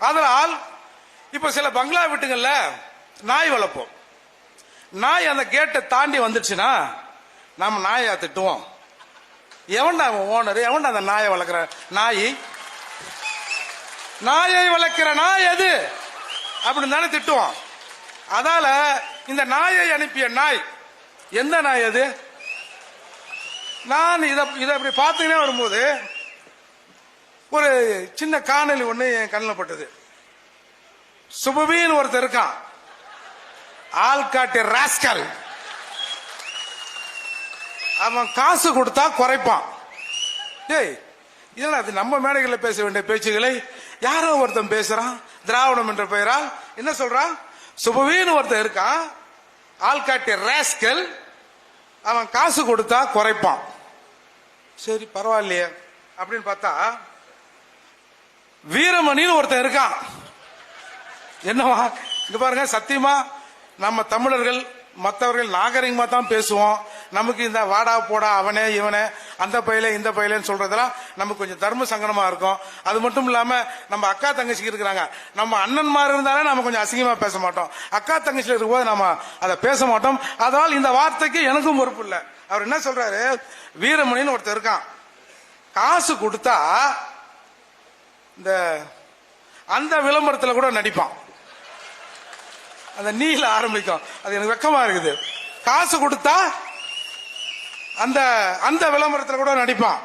அதனால் இப்ப சில பங்களா வீட்டுகள்ல நாய் வளர்ப்போம். நாய் அந்த கேட்டை தாண்டி வந்துச்சுன்னா நம்ம நாயை திட்டுவோம். எவன்டா அவன் ஓனர் எவன்டா அந்த நாயை வளர்க்குற? நாய். நாயை வளர்க்கிற நாய் எது? அப்படின்னு தானே திட்டுவோம். அதால இந்த நாயை அனுப்பிய நாய் எந்த நாய் அது? நான் இதை இதை இப்படி பார்த்தீங்கன்னா வரும்போது ஒரு சின்ன காணொலி ஒண்ணு என் கண்ணில் பட்டது. சுபவின்னு ஒருத்தர் இருக்கான். ஆள்காட்டு ராஸ்கல் அவன் காசு கொடுத்தா குறைப்பான். டேய் இதெல்லாம் அது நம்ம மேடைகளில் பேச வேண்டிய பேச்சுகளை? யாரோ ஒருத்தன் பேசுறான் திராவிடம் என்ற பெயரால். என்ன சொல்றான்? சுபவின்னு ஒருத்தன் இருக்கான். ஆள்காட்டி ராஸ்கல் அவன் காசு கொடுத்தா குறைப்பான். சரி பரவாயில்லையே. அப்படின்னு பார்த்தா வீரமணின்னு ஒருத்தன் இருக்கான். என்னவா? இங்க பாருங்க சத்தியமா நம்ம தமிழர்கள் மற்றவர்கள் நாகரிகமா தான் பேசுவோம். நமக்கு இந்த வாடா போடா அவனே இவனே அந்த பையில இந்த பையிலன்னு சொல்றதெல்லாம் நமக்கு கொஞ்சம் தர்ம சங்கடமா இருக்கும். அது மட்டும் இல்லாம நம்ம அக்கா தங்கச்சிக்கு இருக்கிறாங்க. நம்ம அண்ணன்மார் இருந்தாலே நம்ம கொஞ்சம் அசிங்கமா பேச மாட்டோம். அக்கா தங்கச்சியில் இருக்கும்போது நம்ம அதை பேச மாட்டோம். அதனால் இந்த வார்த்தைக்கு எனக்கும் பொறுப்பு இல்லை. அவர் என்ன சொல்றாரு? வீரமணின்னு ஒருத்தர் இருக்கான். காசு கொடுத்தா இந்த அந்த விளம்பரத்தில் கூட நடிப்பான். அந்த நீல ஆரம்பிக்கும். அது எனக்கு வெக்கமா இருக்குது. காசு கொடுத்தா அந்த அந்த விளம்பரத்தில் கூட நடிப்பான்.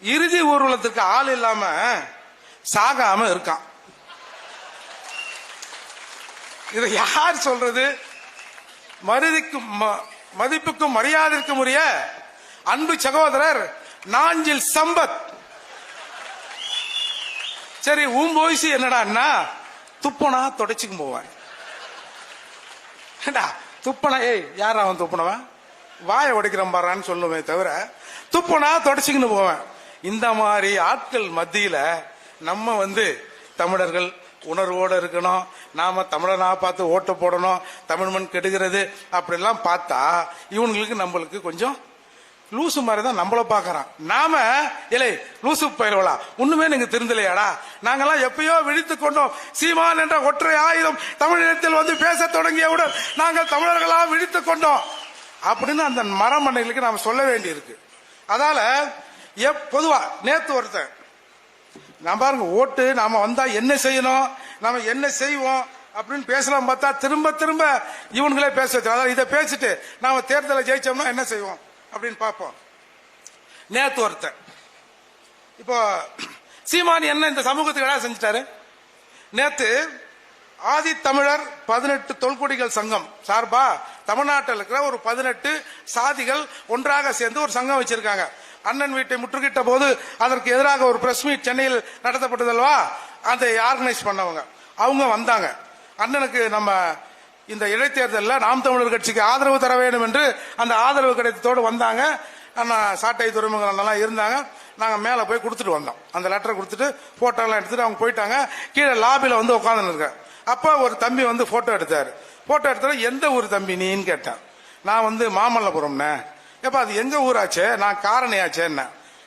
இறுதி ஊர்வலத்துக்கு ஆள் இல்லாம சாகாம இருக்கான். இதை யார் சொல்றது? மருதிக்கும் ம- மதிப்புக்கும் மரியாதைக்கும் உரிய அன்பு சகோதரர் நாஞ்சில் சம்பத். சரி உன் வாய்ஸ் என்னடான்னா துப்பனா தொடச்சுக்கும் போவேன். ஏண்டா துப்பனா ஏய் யார் அவன் துப்பனவன்? வாயை உடைக்கிறேன் பாறான்னு சொல்லுவே தவிர துப்பனா தொடச்சிக்கின்னு போவேன். இந்த மாதிரி ஆட்கள் மத்தியில நம்ம வந்து தமிழர்கள் உணர்வோடு இருக்கணும். நாம தமிழனா பார்த்து ஓட்டு போடணும். தமிழ் மண் கெடுகிறது அப்படிலாம் பார்த்தா இவங்களுக்கு நம்மளுக்கு கொஞ்சம் லூசு மாதிரி தான் நம்மள பார்க்கறான். நாம இல்லை லூசு பயில்வலா ஒண்ணுமே நீங்க திருந்தலையாடா நாங்கெல்லாம் எப்பயோ விழித்துக் கொண்டோம். சீமான் என்ற ஒற்றை ஆயுதம் தமிழினத்தில் வந்து பேச தொடங்கியவுடன் நாங்கள் தமிழர்களாக விழித்துக் கொண்டோம். அப்படின்னு அந்த மரமண்ணைகளுக்கு நாம சொல்ல வேண்டியிருக்கு. அதால எப் பொதுவா நேத்து ஒருத்தன் நான் பாருங்க ஓட்டு நாம வந்தா என்ன செய்யணும் நாம என்ன செய்வோம் அப்படின்னு பேசலாம் பார்த்தா திரும்ப திரும்ப இவனுங்களே பேச வச்சு அதாவது இதை பேசிட்டு நாம தேர்தலை ஜெயிச்சோம்னா என்ன செய்வோம்? அப்படின்னு பார்ப்போம். நேத்து ஒருத்தன். இப்போ சீமானி என்ன இந்த சமூகத்துக்கு என்ன செஞ்சிட்டாரு? நேத்து ஆதி தமிழர் பதினெட்டு தொல்குடிகள் சங்கம் சார்பா தமிழ்நாட்டில் இருக்கிற ஒரு பதினெட்டு சாதிகள் ஒன்றாக சேர்ந்து ஒரு சங்கம் வச்சிருக்காங்க. அண்ணன் வீட்டை முற்றுகிட்ட போது அதற்கு எதிராக ஒரு பிரஸ் மீட் சென்னையில் நடத்தப்பட்டதல்வா அதை ஆர்கனைஸ் பண்ணவங்க. அவங்க வந்தாங்க. அண்ணனுக்கு நம்ம இந்த இடைத்தேர்தலில் நாம் தமிழர் கட்சிக்கு ஆதரவு தர வேண்டும் என்று அந்த ஆதரவு கிடைத்ததோடு வந்தாங்க. அண்ணா சாட்டை துறைமுகங்கள்லாம் இருந்தாங்க. நாங்கள் மேலே போய் கொடுத்துட்டு வந்தோம். அந்த லெட்டரை கொடுத்துட்டு ஃபோட்டோலாம் எடுத்துட்டு அவங்க போயிட்டாங்க. கீழே லாபியில் வந்து உட்காந்துருக்கேன் அப்போ ஒரு தம்பி வந்து ஃபோட்டோ எடுத்தார். ஃபோட்டோ எடுத்தால் எந்த ஊர் தம்பி நீன்னு கேட்டேன். நான் வந்து மாமல்லபுரம்னே ஏப்பா அது எங்கள் ஊராச்சே? நான் காரணியாச்சேன்னு.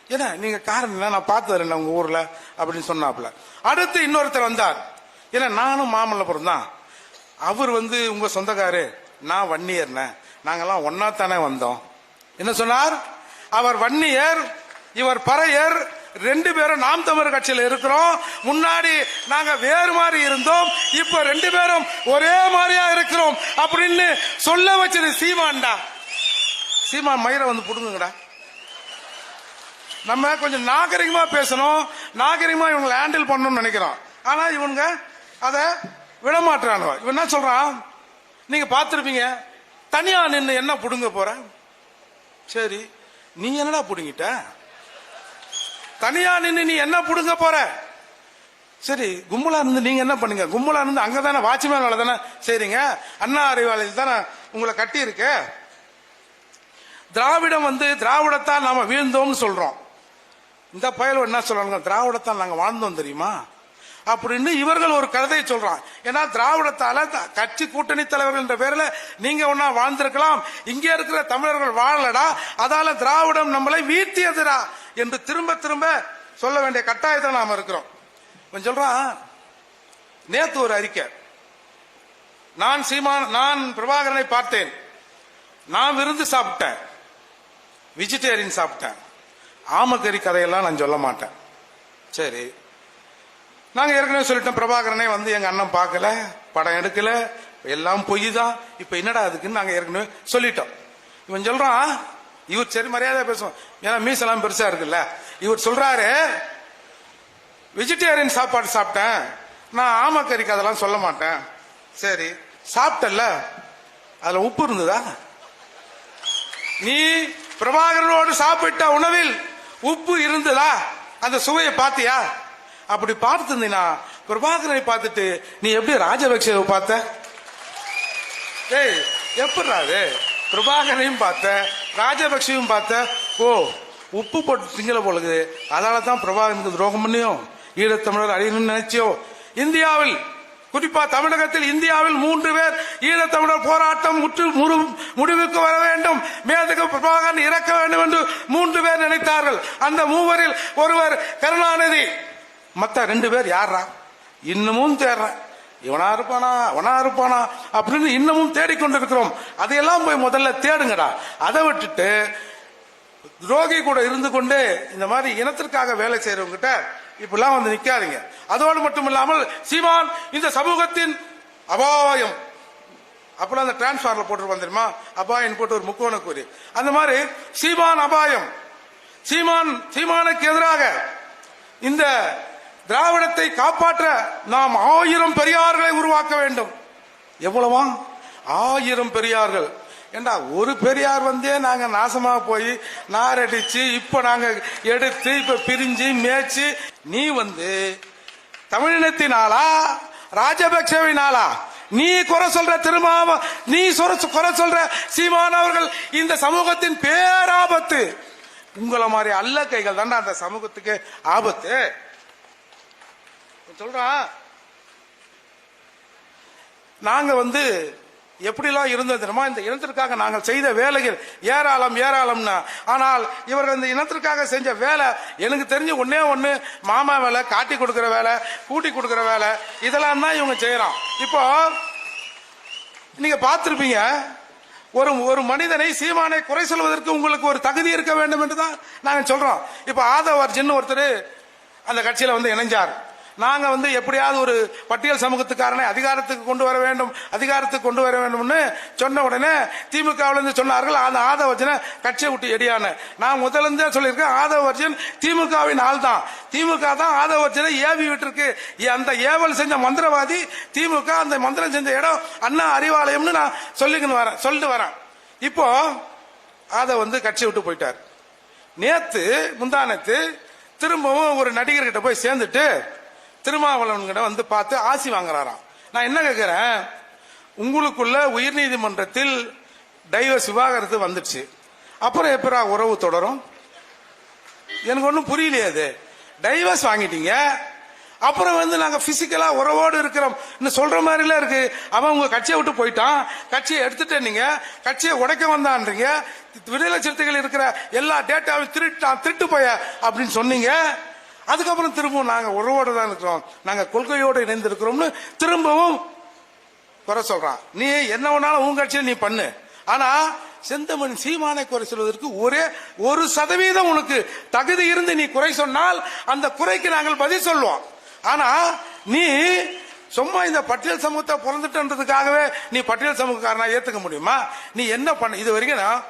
ஏன்னா நீங்கள் காரணம் நான் பார்த்தது இல்லை உங்கள் ஊரில்? அப்படின்னு சொன்னாப்புல. அடுத்து இன்னொருத்தர் வந்தார். ஏன்னா நானும் மாமல்லபுரம் தான். அவர் வந்து உங்க சொந்தக்காரு நான் வன்னியர்னேன். நாங்கெல்லாம் ஒன்னா தானே வந்தோம். என்ன சொன்னார்? அவர் வன்னியர் இவர் பறையர் ரெண்டு பேரும் நாம் தமிழர் கட்சியில் இருக்கிறோம். முன்னாடி நாங்க வேறு மாதிரி இருந்தோம். இப்ப ரெண்டு பேரும் ஒரே மாதிரியா இருக்கிறோம் அப்படின்னு சொல்ல வச்சது சீமான்டா சீமான் மயிரை வந்து புடுங்குங்கடா. நம்ம கொஞ்சம் நாகரிகமா பேசணும். நாகரிகமா இவங்களை ஹேண்டில் பண்ணணும்னு நினைக்கிறோம். ஆனா இவங்க அதை விடமாட்டுறானுவ இவன் என்ன சொல்றான் நீங்க பார்த்துருப்பீங்க. தனியா நின்று என்ன புடுங்க போற? சரி நீ என்னடா புடுங்கிட்ட? தனியா நின்று நீ என்ன புடுங்க போற? சரி கும்பலா இருந்து நீங்க என்ன பண்ணுங்க? கும்பலா இருந்து அங்கதானே வாட்ச்மேன் வேலை தானே செய்றீங்க? அண்ணா அறிவாலயத்தில் தானே உங்களை கட்டி இருக்கு திராவிடம் வந்து திராவிடத்தான் நாம வீழ்ந்தோம்னு சொல்றோம். இந்த பயலும் என்ன சொல்றாங்க திராவிடத்தான் நாங்க வாழ்ந்தோம் தெரியுமா? அப்படின்னு இவர்கள் ஒரு கருத்தை சொல்றான் ஏன்னா திராவிடத்தால கட்சி கூட்டணி தலைவர்கள் என்ற பேர்ல நீங்க ஒன்னா வாழ்ந்திருக்கலாம். இங்க இருக்கிற தமிழர்கள் வாழலடா. அதால திராவிடம் நம்மளை வீழ்த்தியதுடா என்று திரும்ப திரும்ப சொல்ல வேண்டிய கட்டாயத்தில் நாம இருக்கிறோம். இவன் சொல்றான் நேத்து ஒரு அறிக்கை. நான் சீமான் நான் பிரபாகரனை பார்த்தேன். நான் விருந்து சாப்பிட்டேன். வெஜிடேரியன் சாப்பிட்டேன். ஆமக்கறி கதையெல்லாம் நான் சொல்ல மாட்டேன். சரி. நாங்க ஏற்கனவே சொல்லிட்டோம் பிரபாகரனே வந்து எங்க அண்ணன் பார்க்கல படம் எடுக்கல எல்லாம் பொய் தான் இப்ப என்னடா அதுக்குன்னு நாங்க ஏற்கனவே சொல்லிட்டோம். இவன் சொல்றான் இவர் சரி மரியாதை பேசுவோம். ஏன்னா மீசெல்லாம் பெருசா இருக்குல்ல. இவர் சொல்றாரு வெஜிடேரியன் சாப்பாடு சாப்பிட்டேன். நான் ஆமக்கறிக்கு அதெல்லாம் சொல்ல மாட்டேன். சரி சாப்பிட்டல்ல. அதுல உப்பு இருந்ததா? நீ பிரபாகரனோடு சாப்பிட்ட உணவில் உப்பு இருந்ததா? அந்த சுவையை பார்த்தியா? அப்படி பார்த்திருந்தீனா பிரபாகரனை பார்த்துட்டு நீ எப்படி ராஜபக்சேவை பார்த்த? ஏய் எப்படிடா அது? பிரபாகரனையும் பார்த்த ராஜபக்ஷையும் பார்த்த? ஓ உப்பு போட்டு திங்கல போலுது அதனால தான் பிரபாகரனுக்கு துரோகம் பண்ணியும் ஈழத்தமிழர் அழியணும்னு நினைச்சியோ? இந்தியாவில் குறிப்பா தமிழகத்தில் இந்தியாவில் மூன்று பேர் ஈழத்தமிழர் போராட்டம் முற்று முடிவுக்கு வர வேண்டும். மேதகு பிரபாகரன் இறக்க வேண்டும் என்று மூன்று பேர் நினைத்தார்கள். அந்த மூவரில் ஒருவர் கருணாநிதி. மத்த ரெண்டு பேர் யாரா இன்னமும் தேடுறேன் இவனா இருப்பானா? அவனா இருப்பானா? அப்படின்னு இன்னமும் தேடிக்கொண்டிருக்கிறோம் அதையெல்லாம் போய் முதல்ல தேடுங்கடா. அதை விட்டுட்டு துரோகி கூட இருந்து கொண்டு இந்த மாதிரி இனத்திற்காக வேலை செய்யறவங்கிட்ட இப்பெல்லாம் வந்து நிக்காதீங்க. அதோடு மட்டும் இல்லாமல் சீமான் இந்த சமூகத்தின் அபாயம். அப்பெல்லாம் அந்த டிரான்ஸ்பார்ல போட்டு தெரியுமா? அபாயம் போட்டு ஒரு முக்கோண கூறி. அந்த மாதிரி சீமான் அபாயம். சீமான் சீமானுக்கு எதிராக இந்த திராவிடத்தை காப்பாற்ற நாம் ஆயிரம் பெரியார்களை உருவாக்க வேண்டும். எவ்வளவா? ஆயிரம் பெரியார்கள். ஏண்டா ஒரு பெரியார் வந்தே நாங்க நாசமா போய் நாரடிச்சு இப்ப நாங்க எடுத்து இப்ப பிரிஞ்சு மேய்ச்சி நீ வந்து தமிழினத்தினாலா ராஜபக்சவினாலா நீ குறை சொல்ற திருமாவ நீ குறை சொல்ற சீமான் அவர்கள் இந்த சமூகத்தின் பேராபத்து. உங்களை மாதிரி அல்ல கைகள் தாண்டா அந்த சமூகத்துக்கு ஆபத்து. சொல்றான் நாங்க வந்து எப்படிலாம் இருந்தது தெரியுமா? இந்த இனத்திற்காக நாங்கள் செய்த வேலைகள் ஏராளம் ஏராளம்னா. ஆனால் இவர்கள் இந்த இனத்திற்காக செஞ்ச வேலை எனக்கு தெரிஞ்சு ஒன்னே ஒண்ணு மாமா வேலை காட்டி கொடுக்கிற வேலை கூட்டி கொடுக்கிற வேலை இதெல்லாம் தான் இவங்க செய்யறான். இப்போ நீங்க பார்த்துருப்பீங்க ஒரு ஒரு மனிதனை சீமானை குறை சொல்வதற்கு உங்களுக்கு ஒரு தகுதி இருக்க வேண்டும் என்று தான் நாங்கள் சொல்றோம். இப்போ ஆதவர்ஜின்னு ஒருத்தர் அந்த கட்சியில வந்து இணைஞ்சார். நாங்க வந்து எப்படியாவது ஒரு பட்டியல் சமூகத்துக்காரனை அதிகாரத்துக்கு கொண்டு வர வேண்டும் அதிகாரத்துக்கு கொண்டு வர வேண்டும்னு சொன்ன உடனே திமுகவிலிருந்து சொன்னார்கள் அந்த ஆதவர்ஜனை கட்சியை விட்டு எடியான நான் முதலிருந்தே சொல்லியிருக்கேன் ஆதவர்ஜன் திமுகவின் ஆள் தான் திமுக தான் ஆதவர்ஜனை ஏவி விட்டுருக்கு. அந்த ஏவல் செஞ்ச மந்திரவாதி திமுக அந்த மந்திரம் செஞ்ச இடம் அண்ணா அறிவாலயம்னு நான் சொல்லிக்கின்னு வரேன் சொல்லிட்டு வரேன். இப்போ அத வந்து கட்சி விட்டு போயிட்டார். நேத்து முந்தானத்து திரும்பவும் ஒரு நடிகர்கிட்ட போய் சேர்ந்துட்டு திருமாவளவன் கிட்ட வந்து பார்த்து ஆசி வாங்குறாராம். நான் என்ன கேட்கிறேன் உங்களுக்குள்ள உயர்நீதிமன்றத்தில் டைவர்ஸ் விவாகரத்து வந்துடுச்சு. அப்புறம் எப்பரா உறவு தொடரும்? எனக்கு ஒன்றும் புரியலையே அது. டைவர்ஸ் வாங்கிட்டீங்க. அப்புறம் வந்து நாங்கள் பிசிக்கலா உறவோடு இருக்கிறோம். இன்னும் சொல்ற மாதிரிலாம் இருக்கு. அவன் உங்க கட்சியை விட்டு போயிட்டான். கட்சியை எடுத்துட்டு நீங்க. கட்சியை உடைக்க வந்தான்றீங்க. விடுதலை சிறுத்தைகள் இருக்கிற எல்லா டேட்டாவையும் திருட்டான் திருட்டு போய அப்படின்னு சொன்னீங்க. அதுக்கப்புறம் திரும்பவும் நாங்க உறவோடு தான் இருக்கிறோம். நாங்க கொள்கையோடு இணைந்து இருக்கிறோம்னு திரும்பவும் குறை சொல்றான். நீ என்ன வேணாலும் உன் கட்சியை நீ பண்ணு. ஆனா செந்தமன் சீமானை குறை சொல்வதற்கு ஒரே ஒரு சதவீதம் உனக்கு தகுதி இருந்து நீ குறை சொன்னால் அந்த குறைக்கு நாங்கள் பதில் சொல்லுவோம். ஆனா நீ சும்மா இந்த பட்டியல் சமூகத்தை பிறந்துட்டன்றதுக்காகவே நீ பட்டியல் சமூகக்காரனா ஏத்துக்க முடியுமா? நீ என்ன பண்ண இது வரைக்கும்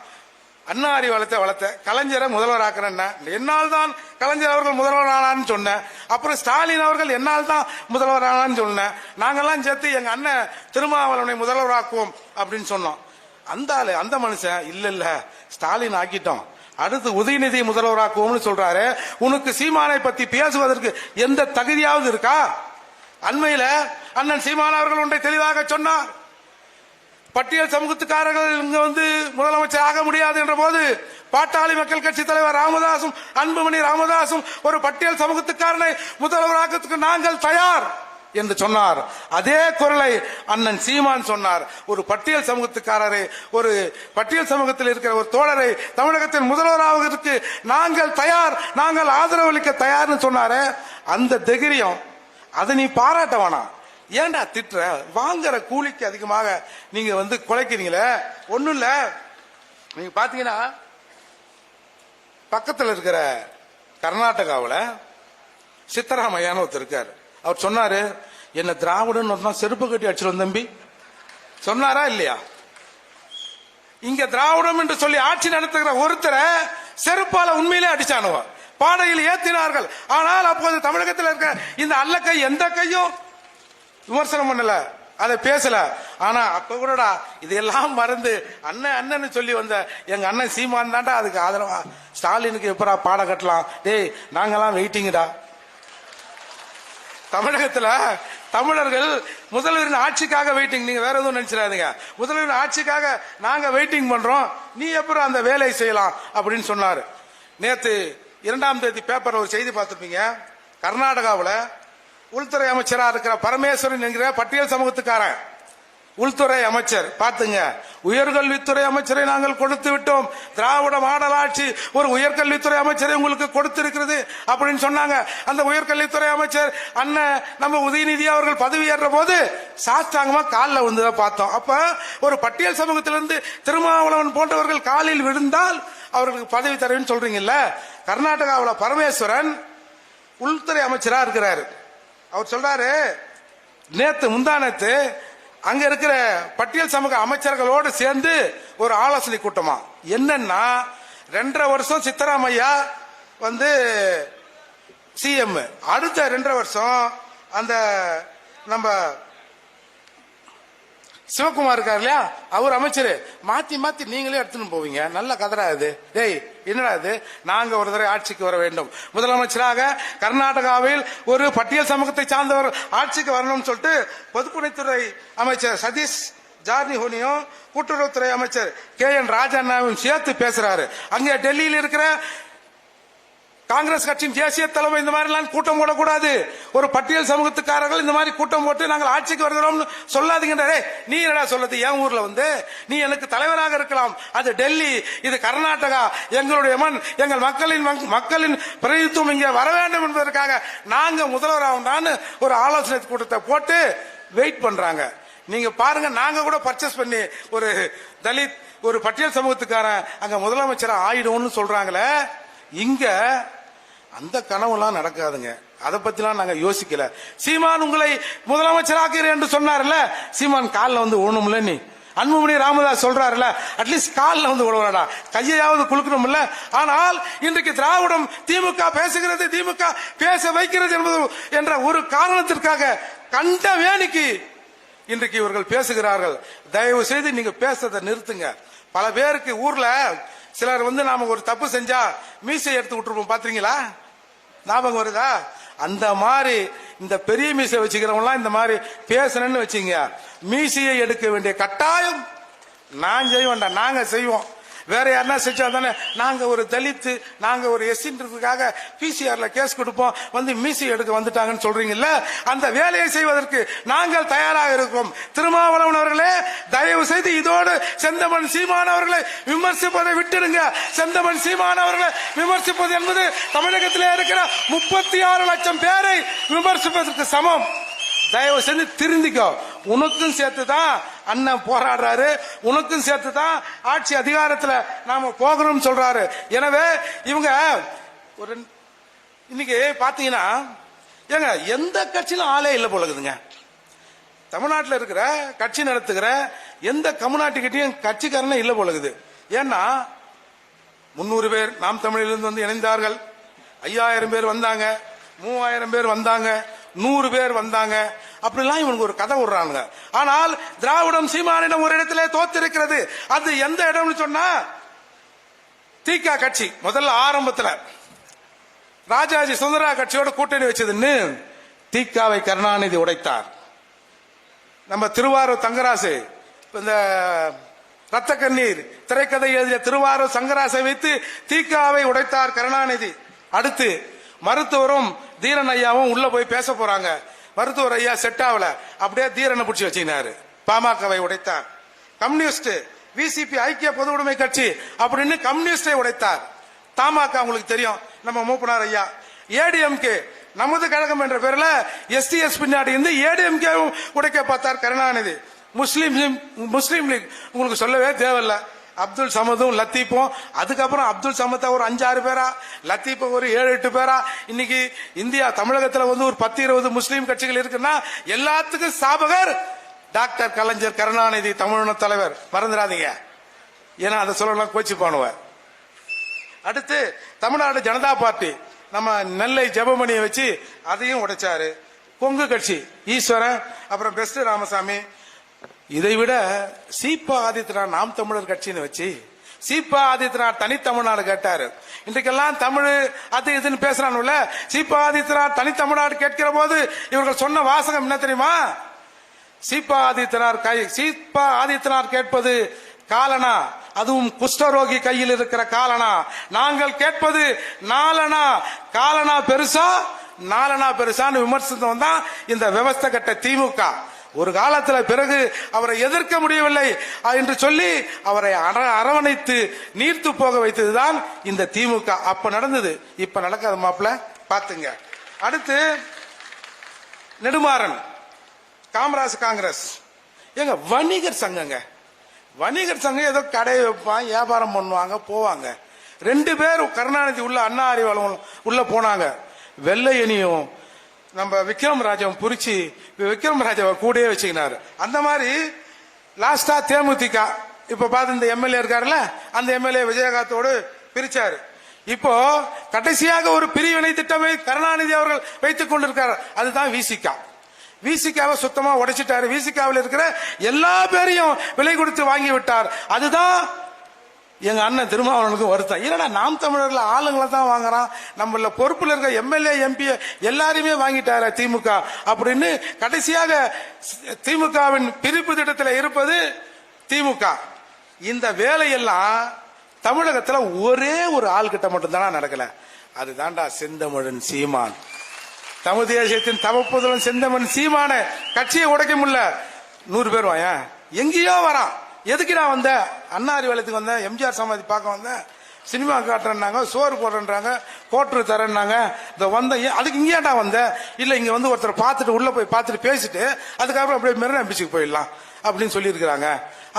அன்னாரி வளர்த்த வளர்த்த கலைஞரை முதல்வராக்குறேன் என்னால் தான் கலைஞர் அவர்கள் முதல்வர் ஆனான்னு சொன்னேன் அப்புறம் ஸ்டாலின் அவர்கள் என்னால் தான் முதல்வர் ஆனான்னு சொன்னேன் நாங்கெல்லாம் சேர்த்து எங்க அண்ணன் திருமாவளவனை முதல்வராக்குவோம் அப்படின்னு சொன்னோம். அந்த ஆளு அந்த மனுஷன் இல்ல இல்ல ஸ்டாலின் ஆக்கிட்டோம். அடுத்து உதயநிதி முதல்வராக்குவோம்னு சொல்றாரு. உனக்கு சீமானை பத்தி பேசுவதற்கு எந்த தகுதியாவது இருக்கா? அண்மையில அண்ணன் சீமான் அவர்கள் ஒன்றை தெளிவாக சொன்னார். பட்டியல் சமூகத்துக்காரர்கள் இங்க வந்து முதலமைச்சர் ஆக முடியாது என்ற போது பாட்டாளி மக்கள் கட்சி தலைவர் ராமதாசும் அன்புமணி ராமதாசும் ஒரு பட்டியல் சமூகத்துக்காரனை முதல்வராக்கத்துக்கு நாங்கள் தயார் என்று சொன்னார். அதே குரலை அண்ணன் சீமான் சொன்னார். ஒரு பட்டியல் சமூகத்துக்காரரை ஒரு பட்டியல் சமூகத்தில் இருக்கிற ஒரு தோழரை தமிழகத்தின் முதல்வராவதற்கு நாங்கள் தயார் நாங்கள் ஆதரவளிக்க தயார்னு சொன்னாரே அந்த தைரியம் அதை நீ பாராட்ட வேணாம். ஏன்டா திட்டுற? வாங்குற கூலிக்கு அதிகமாக நீங்க வந்து குலைக்கிறீங்களே? ஒண்ணும் இல்ல. நீங்க பாத்தீங்கன்னா பக்கத்துல இருக்கிற கர்நாடகாவில் சித்தராமையான்னு ஒருத்தர் இருக்காரு. அவர் சொன்னாரு என்ன திராவிடன் ஒருத்தன் செருப்பு கட்டி அடிச்சிடும் தம்பி. சொன்னாரா இல்லையா? இங்க திராவிடம் என்று சொல்லி ஆட்சி நடத்துகிற ஒருத்தரை செருப்பால உண்மையிலே அடிச்சானுவ. பாடையில் ஏத்தினார்கள். ஆனால் அப்போது தமிழகத்தில் இருக்க இந்த அல்ல கை எந்த கையும் விமர்சனம் பண்ணல. அதை பேசல. ஆனா அப்ப கூடடா இதெல்லாம் மறந்து அண்ணன் அண்ணன்னு சொல்லி வந்த எங்க அண்ணன் சீமான் தான்டா அதுக்கு ஆதரவா? ஸ்டாலினுக்கு எப்பரா பாட கட்டலாம்? டேய் நாங்கெல்லாம் வெயிட்டிங்கடா. தமிழகத்துல தமிழர்கள் முதல்வரின் ஆட்சிக்காக வெயிட்டிங். நீங்க வேற எதுவும் நினைச்சிடாதீங்க. முதல்வரின் ஆட்சிக்காக நாங்க வெயிட்டிங் பண்றோம். நீ எப்பறம் அந்த வேலையை செய்யலாம் அப்படின்னு சொன்னாரு. நேத்து இரண்டாம் தேதி பேப்பர் ஒரு செய்தி பார்த்துருப்பீங்க. கர்நாடகாவில் உள்துறை அமைச்சராக இருக்கிற பரமேஸ்வரன் என்கிற பட்டியல் சமூகத்துக்காரன். உள்துறை அமைச்சர் பார்த்துங்க. உயர்கல்வித்துறை அமைச்சரை நாங்கள் கொடுத்து விட்டோம். திராவிட மாடலாட்சி ஒரு உயர்கல்வித்துறை அமைச்சரை உங்களுக்கு கொடுத்திருக்கிறது அப்படின்னு சொன்னாங்க. அந்த உயர்கல்வித்துறை அமைச்சர் அண்ணன் நம்ம உதயநிதி அவர்கள் பதவி ஏற்ற போது சாஸ்தாங்கமா காலில் விழுந்ததை பார்த்தோம். அப்ப ஒரு பட்டியல் சமூகத்திலிருந்து திருமாவளவன் போன்றவர்கள் காலில் விழுந்தால் அவர்களுக்கு பதவி தருவேன்னு சொல்றீங்கல்ல? கர்நாடகாவில் பரமேஸ்வரன் உள்துறை அமைச்சராக இருக்கிறாரு. அவர் சொல்றாரு நேத்து முந்தானத்து அங்க இருக்கிற பட்டியல் சமூக அமைச்சர்களோடு சேர்ந்து ஒரு ஆலோசனை கூட்டமா? என்னன்னா ரெண்டரை வருஷம் சித்தராமையா வந்து சிஎம் அடுத்த ரெண்டரை வருஷம் அந்த நம்ம சிவகுமார் இருக்கார் இல்லையா? அவர் அமைச்சர். மாத்தி மாத்தி நீங்களே எடுத்துன்னு போவீங்க. நல்ல கதரா இது. டேய் என்னடா இது? நாங்க ஒரு தடவை ஆட்சிக்கு வர வேண்டும். முதலமைச்சராக கர்நாடகாவில் ஒரு பட்டியல் சமூகத்தை சார்ந்தவர் ஆட்சிக்கு வரணும்னு சொல்லிட்டு பொதுப்பணித்துறை அமைச்சர் சதீஷ் ஜார்னி ஹோனியும் கூட்டுறவுத்துறை அமைச்சர் கே என் ராஜண்ணாவும் சேர்த்து பேசுறாரு. அங்கே டெல்லியில் இருக்கிற காங்கிரஸ் கட்சியின் தேசிய தலைமை இந்த மாதிரி எல்லாம் கூட்டம் போடக்கூடாது. ஒரு பட்டியல் சமூகத்துக்காரர்கள் இந்த மாதிரி கூட்டம் போட்டு நாங்கள் ஆட்சிக்கு வருகிறோம் சொல்லாதீங்கன்றே நீ என்னடா சொல்லுது என் ஊர்ல வந்து நீ எனக்கு தலைவராக இருக்கலாம். அது டெல்லி இது கர்நாடகா எங்களுடைய மண் எங்கள் மக்களின் மக்களின் பிரதித்துவம் இங்கே வர வேண்டும் என்பதற்காக நாங்க முதல்வராகணும்னு ஒரு ஆலோசனை கூட்டத்தை போட்டு வெயிட் பண்றாங்க. நீங்க பாருங்க நாங்க கூட பர்ச்சேஸ் பண்ணி ஒரு தலித் ஒரு பட்டியல் சமூகத்துக்காரன் அங்க முதலமைச்சர் ஆயிடும்னு சொல்றாங்களே இங்க அந்த கனவுலாம் நடக்காதுங்க. அதை பத்திலாம் நாங்க யோசிக்கல. சீமான் உங்களை முதலமைச்சராக்கிறேன் என்று சொன்னார்ல? சீமான் காலில் வந்து ஓணும்ல நீ? அன்புமணி ராமதாஸ் சொல்றாருல அட்லீஸ்ட் காலில் வந்து விடுவாடா கையையாவது குலுக்கணும்ல? ஆனால் இன்றைக்கு திராவிடம் திமுக பேசுகிறது திமுக பேச வைக்கிறது என்பது என்ற ஒரு காரணத்திற்காக கண்ட வேணிக்கு இன்றைக்கு இவர்கள் பேசுகிறார்கள். தயவு செய்து நீங்க பேசுறதை நிறுத்துங்க. பல பேருக்கு ஊர்ல சிலர் வந்து நாம ஒரு தப்பு செஞ்சா மீசை எடுத்து விட்டுருப்போம் பாத்தீங்களா? ஞாபகம் வருதா? அந்த மாதிரி இந்த பெரிய மீசை வச்சுக்கிறவங்களாம் இந்த மாதிரி பேசணும்னு வச்சுங்க. மீசையை எடுக்க வேண்டிய கட்டாயம் நான் செய்ய வேண்டாம் நாங்க செய்வோம். வேற யாருன்னா செஞ்சா தானே நாங்க ஒரு தலித்து நாங்க ஒரு எஸ்சின்றதுக்காக பிசிஆர்ல கேஸ் கொடுப்போம் வந்து மீசி எடுக்க வந்துட்டாங்கன்னு சொல்றீங்கல்ல? அந்த வேலையை செய்வதற்கு நாங்கள் தயாராக இருக்கோம். திருமாவளவன் அவர்களே தயவு செய்து இதோடு செந்தமன் சீமான் அவர்களை விமர்சிப்பதை விட்டுடுங்க. செந்தமன் சீமான் அவர்களை விமர்சிப்பது என்பது தமிழகத்திலே இருக்கிற முப்பத்தி ஆறு லட்சம் பேரை விமர்சிப்பதற்கு சமம். தயவு செஞ்சு திருந்திக்கோ. உனக்கும் சேர்த்து தான் அண்ணன் போராடுறாரு. உனக்கும் சேர்த்து தான் ஆட்சி அதிகாரத்தில் நாம போகணும்னு சொல்றாரு. எனவே இவங்க ஒரு இன்னைக்கு பாத்தீங்கன்னா ஏங்க எந்த கட்சியிலும் ஆளே இல்லை போலகுதுங்க தமிழ்நாட்டில் இருக்கிற கட்சி நடத்துகிற எந்த கம்யூனாட்டிக்கிட்டையும் கட்சிக்காரனே இல்லை போலகுது ஏன்னா முன்னூறு பேர் நாம் தமிழிலிருந்து வந்து இணைந்தார்கள். ஐயாயிரம் பேர் வந்தாங்க. மூவாயிரம் பேர் வந்தாங்க. நூறு பேர் வந்தாங்க. அப்படிலாம் இவனுக்கு ஒரு கதை விடுறாங்க ஆனால் திராவிடம் சீமானிடம் ஒரு இடத்துல தோத்திருக்கிறது. அது எந்த இடம்னு சொன்னா தீகா கட்சி முதல்ல ஆரம்பத்துல. ராஜாஜி சுந்தரா கட்சியோட கூட்டணி வச்சதுன்னு தீக்காவை கருணாநிதி உடைத்தார். நம்ம திருவாரூர் தங்கராசு இந்த ரத்த கண்ணீர் திரைக்கதை எழுதிய திருவாரூர் சங்கராசை வைத்து தீக்காவை உடைத்தார் கருணாநிதி. அடுத்து மருத்துவரும் தீரன் ஐயாவும் உள்ள போய் பேச போறாங்க. மருத்துவர் ஐயா செட் ஆகல. அப்படியே தீரனை பிடிச்சி வச்சினாரு பாமகவை உடைத்தார். கம்யூனிஸ்ட் விசிபி ஐக்கிய பொது உடைமை கட்சி அப்படின்னு கம்யூனிஸ்டை உடைத்தார். தமாக உங்களுக்கு தெரியும். நம்ம மூப்பனார் ஐயா. ஏடிஎம்கே நமது கழகம் என்ற பேரில் எஸ்டிஎஸ் பின்னாடி இருந்து ஏடிஎம்கே உடைக்க பார்த்தார் கருணாநிதி. முஸ்லீம் முஸ்லீம் லீக். உங்களுக்கு சொல்லவே தேவையில்ல. அப்துல் சமதும் லத்தீப்பும் அதுக்கப்புறம் அப்துல் சமத்தா ஒரு அஞ்சாறு பேரா லத்தீப்பும் ஒரு ஏழு எட்டு பேரா. இன்னைக்கு இந்தியா தமிழகத்துல வந்து ஒரு பத்து இருபது முஸ்லீம் கட்சிகள் இருக்குன்னா எல்லாத்துக்கும் ஸ்தாபகர் டாக்டர் கலைஞர் கருணாநிதி தமிழன தலைவர். மறந்துடாதீங்க. ஏன்னா அதை சொல்லலாம் கோச்சி பண்ணுவேன் அடுத்து தமிழ்நாடு ஜனதா பார்ட்டி. நம்ம நெல்லை ஜெபமணியை வச்சு அதையும் உடைச்சாரு. கொங்கு கட்சி ஈஸ்வரன் அப்புறம் பெஸ்ட் ராமசாமி இதை விட சீப்பா ஆதித்யநாத் நாம் தமிழர் கட்சின்னு வச்சு சீப்பா ஆதித்யநாத் தனித்தமிழ்நாடு கேட்டாரு. இன்றைக்கெல்லாம் தமிழ் அது இதுன்னு பேசுறானுல்ல. சீப்பா ஆதித்யநாத் தனித்தமிழ்நாடு கேட்கிற போது இவர்கள் சொன்ன வாசகம் என்ன தெரியுமா? சீப்பா ஆதித்யநாத் கை சீப்பா ஆதித்யநாத் கேட்பது காலனா? அதுவும் குஷ்டரோகி கையில் இருக்கிற காலனா? நாங்கள் கேட்பது நாலனா? காலனா பெருசா? நாலனா பெருசான்னு விமர்சனம் தான் இந்த விவசாய கட்ட திமுக. ஒரு காலத்துல பிறகு அவரை எதிர்க்க முடியவில்லை என்று சொல்லி அவரை அர- அரவணைத்து நீர்த்து போக வைத்ததுதான் இந்த திமுக. அப்ப நடந்தது. இப்ப நடக்காத மாப்பிள்ள பாத்துங்க. அடுத்து நெடுமாறன். காமராஜ் காங்கிரஸ். ஏங்க வணிகர் சங்கங்க. வணிகர் சங்கம் ஏதோ கடை வைப்பான் வியாபாரம் பண்ணுவாங்க போவாங்க. ரெண்டு பேர் கருணாநிதி உள்ள அண்ணா அறிவாளம் உள்ள போனாங்க. வெள்ளையனியும் நம்ம விக்ரம் ராஜாவும் புரிச்சு விக்ரம் ராஜாவை கூடயே வச்சுக்கினாரு. அந்த மாதிரி லாஸ்டா தேமுதிக இப்ப பார்த்து இந்த எம்எல்ஏ இருக்காருல்ல அந்த எம்எல்ஏ விஜயகாந்தோடு பிரிச்சாரு. இப்போ கடைசியாக ஒரு பிரிவினை திட்டமே கருணாநிதி அவர்கள் வைத்துக் கொண்டிருக்கார். அதுதான் விசிகா. விசிகாவை சுத்தமா உடைச்சிட்டாரு. விசிகாவில் இருக்கிற எல்லா பேரையும் விலை கொடுத்து வாங்கி விட்டார் அதுதான் எங்க அண்ணன் திருமாவளவனுக்கு வருத்தம். இல்லடா நாம் தமிழர்ல ஆளுங்களை தான் வாங்குறான்? நம்மள பொறுப்புல இருக்க எம்எல்ஏ எம்பி எல்லாரையுமே வாங்கிட்டார திமுக. அப்படின்னு கடைசியாக திமுகவின் பிரிப்பு திட்டத்தில் இருப்பது திமுக. இந்த வேலையெல்லாம் தமிழகத்துல ஒரே ஒரு ஆள் கிட்ட மட்டும்தானா நடக்கல. அதுதான்டா செந்தமிழன் சீமான். தமிழ் தேசியத்தின் தவப்புதலன் செந்தமன் சீமான கட்சியை உடைக்க முடியல. நூறு பேர் வாயன் எங்கேயோ வரான். எதுக்கு நான் வந்தேன்? அண்ணா அறிவாலயத்துக்கு வந்தேன். எம்ஜிஆர் சமாதி பார்க்க வந்தேன். சினிமா காட்டுறேன்னாங்க சோறு போடுறேன்றாங்க கோட்ரு தரேன்னாங்க. இந்த வந்தேன் ஏன் அதுக்கு இங்கேயாண்டா வந்தேன் இல்லை இங்கே வந்து ஒருத்தர் பார்த்துட்டு உள்ளே போய் பார்த்துட்டு பேசிட்டு அதுக்கப்புறம் அப்படியே மெரினா பீச்சுக்கு போயிடலாம் அப்படின்னு சொல்லியிருக்கிறாங்க.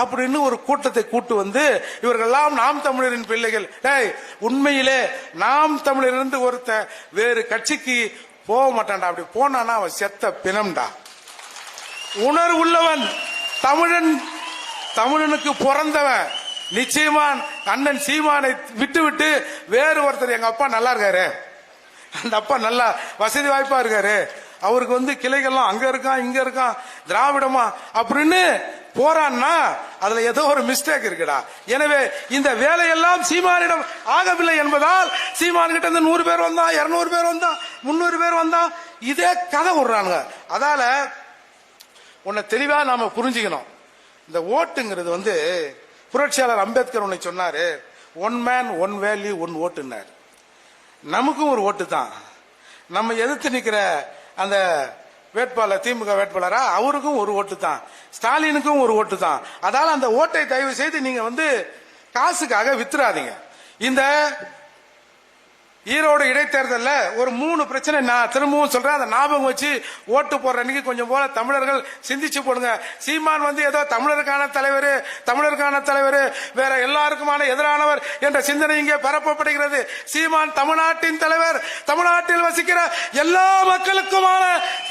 அப்படின்னு ஒரு கூட்டத்தை கூட்டு வந்து இவர்கள்லாம் நாம் தமிழரின் பிள்ளைகள். டேய் உண்மையிலே நாம் தமிழரிலிருந்து ஒருத்த வேறு கட்சிக்கு போக மாட்டான்டா. அப்படி போனானா அவன் செத்த பிணம்டா. உணர்வுள்ளவன் தமிழன் தமிழனுக்கு பிறந்தவன் நிச்சயமான் அண்ணன் சீமானை விட்டு விட்டு வேறு ஒருத்தர். எங்க அப்பா நல்லா இருக்காரு. அந்த அப்பா நல்லா வசதி வாய்ப்பா இருக்காரு. அவருக்கு வந்து கிளைகள்லாம் அங்க இருக்கான் இங்க இருக்கான் திராவிடமா அப்படின்னு போறான்னா அதுல ஏதோ ஒரு மிஸ்டேக் இருக்குடா. எனவே இந்த வேலையெல்லாம் சீமானிடம் ஆகவில்லை என்பதால் சீமான் கிட்ட இருந்து நூறு பேர் வந்தான் இருநூறு பேர் வந்தான் முன்னூறு பேர் வந்தான். இதே கதை விடுறானுங்க. அதால உன்னை தெளிவா நாம புரிஞ்சுக்கணும். இந்த ஓட்டுங்கிறது வந்து புரட்சியாளர் அம்பேத்கர் உன்னை சொன்னாரு one man one value one ஓட்டுனார் நமக்கும் ஒரு ஓட்டு தான். நம்ம எதிர்த்து நிற்கிற அந்த வேட்பாளர் திமுக வேட்பாளரா அவருக்கும் ஒரு ஓட்டு தான். ஸ்டாலினுக்கும் ஒரு ஓட்டு தான். அதால அந்த ஓட்டை தயவு செய்து நீங்க வந்து காசுக்காக வித்துறாதீங்க. இந்த ஈரோடு இடைத்தேர்தலில் ஒரு மூணு பிரச்சனை நான் திரும்பவும் சொல்றேன். அதை ஞாபகம் வச்சு ஓட்டு போடுற அன்னைக்கு கொஞ்சம் போல தமிழர்கள் சிந்திச்சு போடுங்க. சீமான் வந்து ஏதோ தமிழருக்கான தலைவர் தமிழருக்கான தலைவர் வேற எல்லாருக்குமான எதிரானவர் என்ற சிந்தனை இங்கே பரப்பப்படுகிறது. சீமான் தமிழ்நாட்டின் தலைவர் தமிழ்நாட்டில் வசிக்கிற எல்லா மக்களுக்குமான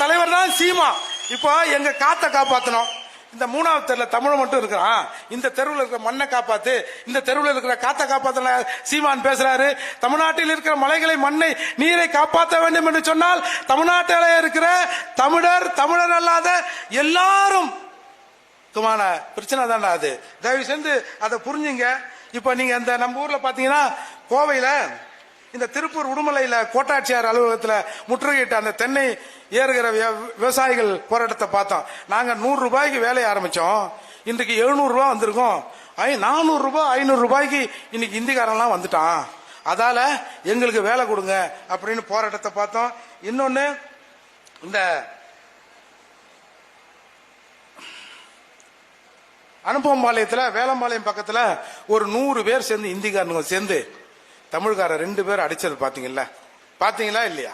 தலைவர் தான் சீமா. இப்போ எங்க காத்த காப்பாற்றணும் இந்த மூணாவது தெருல தமிழ் மட்டும் இருக்கிறான். இந்த தெருவில் இருக்கிற மண்ணை காப்பாத்து இந்த தெருவில் இருக்கிற காத்த காப்பாத்தல சீமான் பேசுறாரு. தமிழ்நாட்டில் இருக்கிற மலைகளை மண்ணை நீரை காப்பாற்ற வேண்டும் என்று சொன்னால் தமிழ்நாட்டில் இருக்கிற தமிழர் தமிழர் அல்லாத எல்லாரும் துமான பிரச்சனை தானே அது. தயவு செஞ்சு அதை புரிஞ்சுங்க. இப்ப நீங்க அந்த நம்ம ஊர்ல பாத்தீங்கன்னா கோவையில இந்த திருப்பூர் உடுமலையில கோட்டாட்சியார் அலுவலகத்துல முற்றுகையிட்ட அந்த தென்னை ஏறுகிற விவசாயிகள் போராட்டத்தை பார்த்தோம். நாங்கள் நூறு ரூபாய்க்கு வேலையை ஆரம்பித்தோம் இன்றைக்கு எழுநூறுபா வந்திருக்கோம். ஐ நானூறுரூபா ஐநூறுரூபாய்க்கு இன்னைக்கு இந்திக்காரன்லாம் வந்துட்டான். அதால் எங்களுக்கு வேலை கொடுங்க அப்படின்னு போராட்டத்தை பார்த்தோம். இன்னொன்று இந்த அனுப்பம்பாளையத்துல வேலம்பாளையம் பக்கத்தில் ஒரு நூறு பேர் சேர்ந்து இந்திக்காரனுங்க சேர்ந்து தமிழ்கார ரெண்டு பேர் அடித்தது பார்த்தீங்களா பார்த்தீங்களா இல்லையா?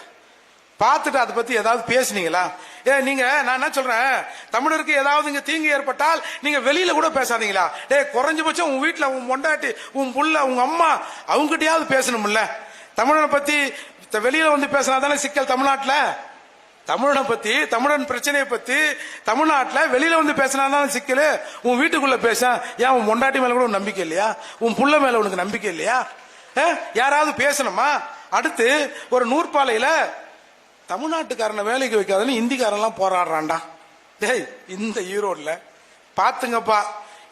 பார்த்துட்டு அதை பத்தி ஏதாவது பேசுனீங்களா? ஏ நீங்க நான் என்ன சொல்றேன்? தமிழருக்கு ஏதாவது இங்க தீங்கு ஏற்பட்டால் நீங்க வெளியில கூட பேசாதீங்களா? டே குறைஞ்சபட்சம் உன் வீட்டுல உன் பொண்டாட்டி உன் புள்ள உங்க அம்மா அவங்ககிட்டயாவது பேசணும்ல? தமிழனை பத்தி வெளியில வந்து பேசினா தானே சிக்கல் தமிழ்நாட்டுல? தமிழனை பத்தி தமிழன் பிரச்சனையை பத்தி தமிழ்நாட்டுல வெளியில வந்து பேசினா தான் சிக்கல்? உன் வீட்டுக்குள்ள பேச ஏன் உன் பொண்டாட்டி மேல கூட உனக்கு நம்பிக்கை இல்லையா? உன் புள்ள மேல உனக்கு நம்பிக்கை இல்லையா? ஆ? யாராவது பேசணுமா? அடுத்து ஒரு நூற்பாலையில தமிழ்நாட்டுக்காரனை வேலைக்கு வைக்காதுன்னு இந்திக்காரன்லாம் போராடுறான்டா. டேய் இந்த ஈரோடில் பார்த்துங்கப்பா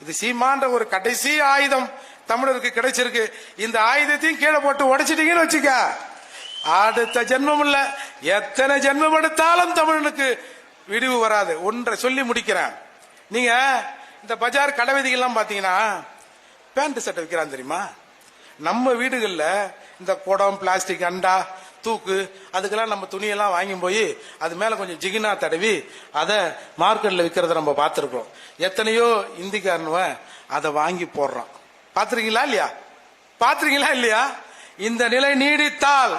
இது சீமான்ற ஒரு கடைசி ஆயுதம் தமிழருக்கு கிடைச்சிருக்கு. இந்த ஆயுதத்தையும் கீழே போட்டு உடைச்சிட்டீங்கன்னு வச்சுக்க. அடுத்த ஜென்மம் இல்ல. எத்தனை ஜென்மம் எடுத்தாலும் தமிழனுக்கு விடிவு வராது. ஒன்றை சொல்லி முடிக்கிறேன். நீங்க இந்த பஜார் கடைவீதிகள்லாம் பாத்தீங்கன்னா பேண்ட் சட்டை விற்கிறான் தெரியுமா? நம்ம வீடுகளில் இந்த குடம் பிளாஸ்டிக் அண்டா தூக்கு அதுக்கெல்லாம் நம்ம துணியெல்லாம் வாங்கி போய் அது மேலே கொஞ்சம் ஜிகினா தடவி அதை மார்க்கெட்டில் விற்கிறத நம்ம பார்த்துருக்கோம் எத்தனையோ இந்திக்காரனுவன் அதை வாங்கி போடுறான். பார்த்துருக்கீங்களா இல்லையா? பார்த்துருக்கீங்களா இல்லையா? இந்த நிலை நீடித்தால்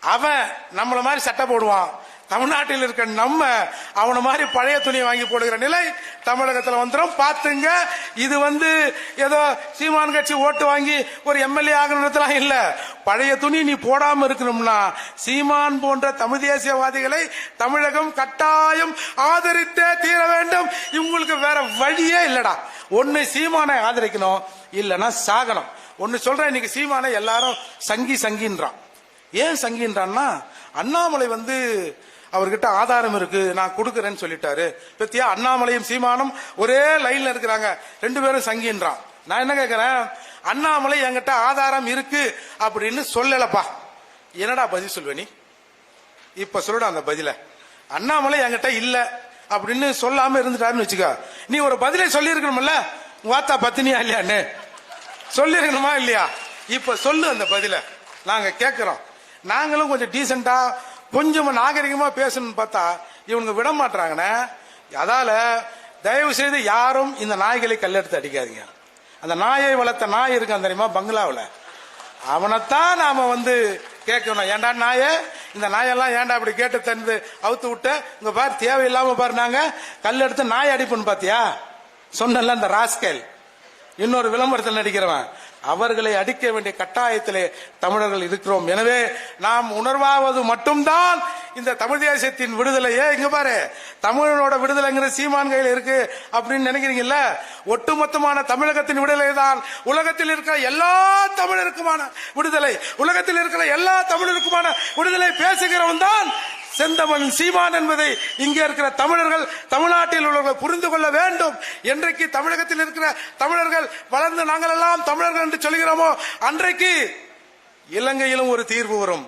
அவன் நம்மள மாதிரி சட்டை போடுவான். தமிழ்நாட்டில் இருக்க நம்ம அவனை மாதிரி பழைய துணியை வாங்கி போடுகிற நிலை தமிழகத்தில் வந்துடும் பார்த்துங்க. இது வந்து ஏதோ சீமான் கட்சி ஓட்டு வாங்கி ஒரு எம்எல்ஏ ஆகணும்லாம் இல்லை. பழைய துணி நீ போடாம இருக்கணும்னா சீமான் போன்ற தமிழ் தேசியவாதிகளை தமிழகம் கட்டாயம் ஆதரித்தே தீர வேண்டும். இவங்களுக்கு வேற வழியே இல்லடா. ஒன்னு சீமானை ஆதரிக்கணும் இல்லைன்னா சாகணும். ஒன்னு சொல்றேன் இன்னைக்கு சீமானை எல்லாரும் சங்கி சங்கின்றான். ஏன் சங்கின்றான்னா அண்ணாமலை வந்து அவர்கிட்ட ஆதாரம் இருக்கு நான் கொடுக்கறேன்னு சொல்லிட்டாரு. பத்தியா அண்ணாமலையும் சீமானும் ஒரே லைன்ல இருக்கிறாங்க. ரெண்டு பேரும் சங்கின்றான். நான் என்ன கேட்கிறேன் அண்ணாமலை என்கிட்ட ஆதாரம் இருக்கு அப்படின்னு சொல்லலப்பா. என்னடா பதில் சொல்வ நீ? இப்ப சொல்லுடா அந்த பதில. அண்ணாமலை என்கிட்ட இல்ல அப்படின்னு சொல்லாம இருந்துட்டாருன்னு வச்சுக்க. நீ ஒரு பதிலை சொல்லியிருக்கணும்ல? வாத்தா பத்தினியா இல்லையான்னு? சொல்லியிருக்கணுமா இல்லையா? இப்ப சொல்லு அந்த பதில. நாங்க கேட்கிறோம் நாங்களும் கொஞ்சம் டீசெண்டா கொஞ்சம் நாகரிகமா பேசணும்னு பார்த்தா இவனுங்க விட மாட்டாங்கண்ணே அதால தயவு செய்து யாரும் இந்த நாய்களை கல்லெடுத்து அடிக்காதீங்க. அந்த நாயை வளர்த்த நாய் இருக்கான் தெரியுமா? பங்களாவில். அவனைத்தான் நாம வந்து கேட்கணும். ஏன்டா நாய? இந்த நாயெல்லாம் ஏன்டா அப்படி கேட்டு தந்து அவுத்து விட்ட? இங்க பாரு தேவையில்லாம பாரு நாங்க. கல் எடுத்து நாய் அடிப்புன்னு பாத்தியா? சொன்னல இந்த ராஸ்கேல். இன்னொரு விளம்பரத்தில் நடிக்கிறவன். அவர்களை அடிக்க வேண்டிய கட்டாயத்திலே தமிழர்கள் இருக்கிறோம். எனவே நாம் உணர்வாவது மட்டும்தான் இந்த தமிழ் தேசியத்தின் விடுதலையே இங்க பாரு. தமிழனோட விடுதலைங்கிற சீமான் கையில் இருக்கு அப்படின்னு நினைக்கிறீங்கல்ல? ஒட்டுமொத்தமான தமிழகத்தின் விடுதலை தான் உலகத்தில் இருக்கிற எல்லா தமிழருக்குமான விடுதலை உலகத்தில் இருக்கிற எல்லா தமிழருக்குமான விடுதலை பேசுகிறவன் தான் செந்தமன் சீமான் என்பதை இங்கே இருக்கிற தமிழர்கள் தமிழ்நாட்டில் உள்ளவர்கள் புரிந்து கொள்ள வேண்டும். என்றைக்கு தமிழகத்தில் இருக்கிற தமிழர்கள் வளர்ந்து நாங்கள் எல்லாம் தமிழர்கள் என்று சொல்கிறோமோ அன்றைக்கு இலங்கையிலும் ஒரு தீர்வு வரும்.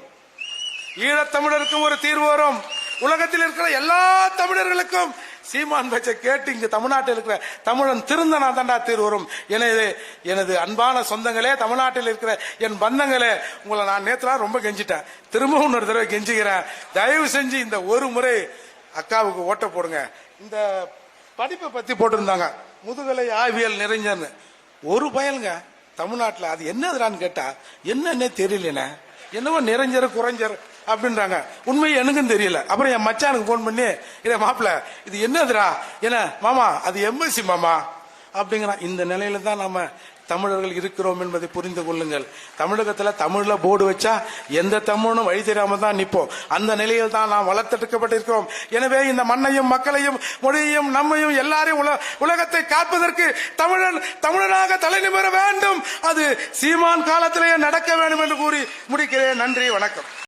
ஈழத்தமிழருக்கும் ஒரு தீர்வு வரும். உலகத்தில் இருக்கிற எல்லா தமிழர்களுக்கும் சீமான் பச்சை கேட்டு இங்கு தமிழ்நாட்டில் இருக்கிற தமிழன் திருந்தனா தாண்டா தீர்வு வரும். எனது எனது அன்பான சொந்தங்களே தமிழ்நாட்டில் இருக்கிற என் பந்தங்களே உங்களை நான் நேற்றுலாம் ரொம்ப கெஞ்சிட்டேன். திரும்பவும் இன்னொரு தடவை கெஞ்சுகிறேன். தயவு செஞ்சு இந்த ஒரு முறை அக்காவுக்கு ஓட்ட போடுங்க. இந்த படிப்பை பத்தி போட்டிருந்தாங்க. முதுகலை ஆய்வியல் நிறைஞ்சன்னு ஒரு பயலுங்க. தமிழ்நாட்டில் அது என்னதுடான்னு கேட்டா என்னன்னே தெரியலண்ணே என்னவோ நிறைஞ்சர் குறைஞ்சர் அப்படின்றாங்க. உண்மை எனக்கும் தெரியல. அப்புறம் என் மச்சானுக்கு ஃபோன் பண்ணி இதை மாப்பிள இது என்னதுடா? என்ன மாமா அது எம்எஸ்சி மாமா? அப்படிங்கிறான். இந்த நிலையில தான் நம்ம தமிழர்கள் இருக்கிறோம் என்பதை புரிந்து கொள்ளுங்கள். தமிழகத்துல தமிழ்ல போர்டு வச்சா எந்த தமிழனும் வழி தெரியாம தான் நிப்போம். அந்த நிலையில் தான் நாம் வளர்த்தெடுக்கப்பட்டிருக்கிறோம். எனவே இந்த மண்ணையும் மக்களையும் மொழியையும் நம்மையும் எல்லாரையும் உல- உலகத்தை காப்பதற்கு தமிழன் தமிழனாக தலை நிமிர வேண்டும். அது சீமான் காலத்திலேயே நடக்க வேண்டும் என்று கூறி முடிக்கிறேன். நன்றி வணக்கம்.